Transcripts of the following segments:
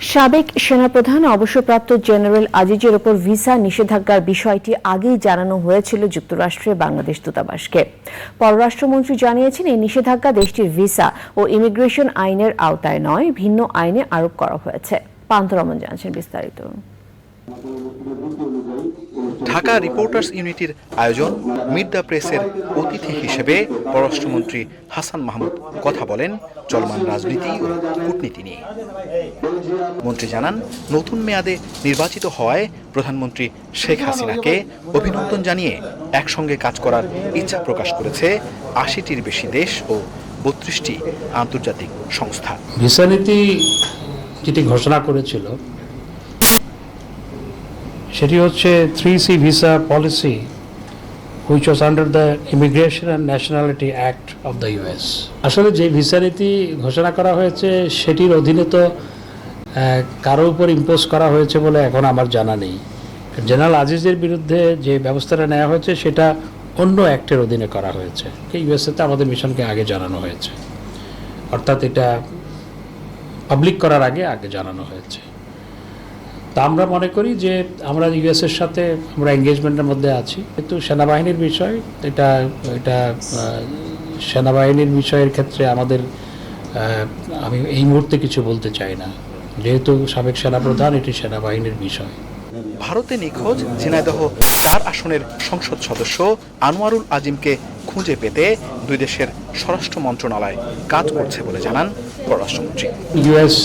সাবেক সেনাপ্রধান, অবসরপ্রাপ্ত জেনারেল আজিজের ওপর ভিসা নিষেধাজ্ঞার বিষয়টি আগেই জানানো হয়েছিল যুক্তরাষ্ট্রে বাংলাদেশ দূতাবাসকে। পররাষ্ট্রমন্ত্রী জানিয়েছেন, এই নিষেধাজ্ঞা দেশটির ভিসা ও ইমিগ্রেশন আইনের আওতায় নয়, ভিন্ন আইনে আরোপ করা হয়েছে। পান্তরমন জানিয়েছেন বিস্তারিত। ঢাকা রিপোর্টার্স ইউনিটির আয়োজন মিড দ্য প্রেসের অতিথি হিসেবে পররাষ্ট্রমন্ত্রী হাসান মাহমুদ কথা বলেন চলমান রাজনীতি ও কূটনীতি নিয়ে। মন্ত্রী জানান, নতুন মেয়াদে নির্বাচিত হওয়ায় প্রধানমন্ত্রী শেখ হাসিনাকে অভিনন্দন জানিয়ে একসঙ্গে কাজ করার ইচ্ছা প্রকাশ করেছে আশিটির বেশি দেশ ও বত্রিশটি আন্তর্জাতিক সংস্থা। ভিসা নীতি যেটি ঘোষণা করেছিল সেটি হচ্ছে three C visa policy which was under the immigration and nationality act of the US আসলে যে ভিসা নীতি ঘোষণা করা হয়েছে, সেটির অধীনে তো কারও উপর ইম্পোজ করা হয়েছে বলে এখন আমার জানা নেই। জেনারেল আজিজের বিরুদ্ধে যে ব্যবস্থাটা নেওয়া হয়েছে, সেটা অন্য অ্যাক্টের অধীনে করা হয়েছে। ইউএসএতে আমাদের মিশনকে আগে জানানো হয়েছে। অর্থাৎ এটা পাবলিক করার আগে আগে জানানো হয়েছে। তা আমরা মনে করি যে আমরা ইউএসের সাথে আমরা এঙ্গেজমেন্টের মধ্যে আছি। কিন্তু সেনাবাহিনীর বিষয়, এটা এটা সেনাবাহিনীর বিষয়ের ক্ষেত্রে আমাদের আমি এই মুহূর্তে কিছু বলতে চাই না। যেহেতু সাবেক সেনাপ্রধান, এটি সেনাবাহিনীর বিষয়। ভারতে নিখোঁজ, ঝিনাইদহ, চার আসনের সংসদ সদস্য আনোয়ারুল আজিমকে খুঁজে পেতে দুই দেশের স্বরাষ্ট্র মন্ত্রণালয় কাজ করছে বলে জানান পররাষ্ট্রমন্ত্রী। US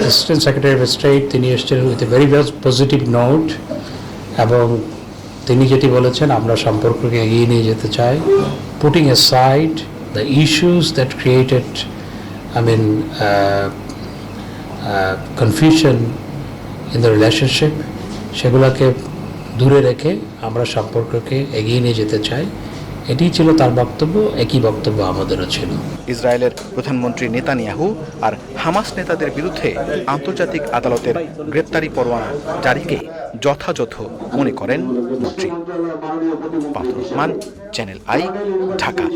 assistant secretary of state তিনি এসছেন with a very positive note এবং তিনি যেটি বলেছেন, আমরা সম্পর্ককে এগিয়ে নিয়ে যেতে চাই। Putting aside the issues that created I mean confusion in the relationship সেগুলোকে দূরে রেখে আমরা সম্পর্ককে এগিয়ে নিয়ে যেতে চাই। এটিই ছিল তার বক্তব্য, একই বক্তব্য আমাদেরও ছিল। ইসরায়েলের প্রধানমন্ত্রী নেতানিয়াহু আর হামাস নেতাদের বিরুদ্ধে আন্তর্জাতিক আদালতের গ্রেপ্তারি পরোয়ানা জারিকে যথাযথ মনে করেন মন্ত্রী। Channel I, Dhaka.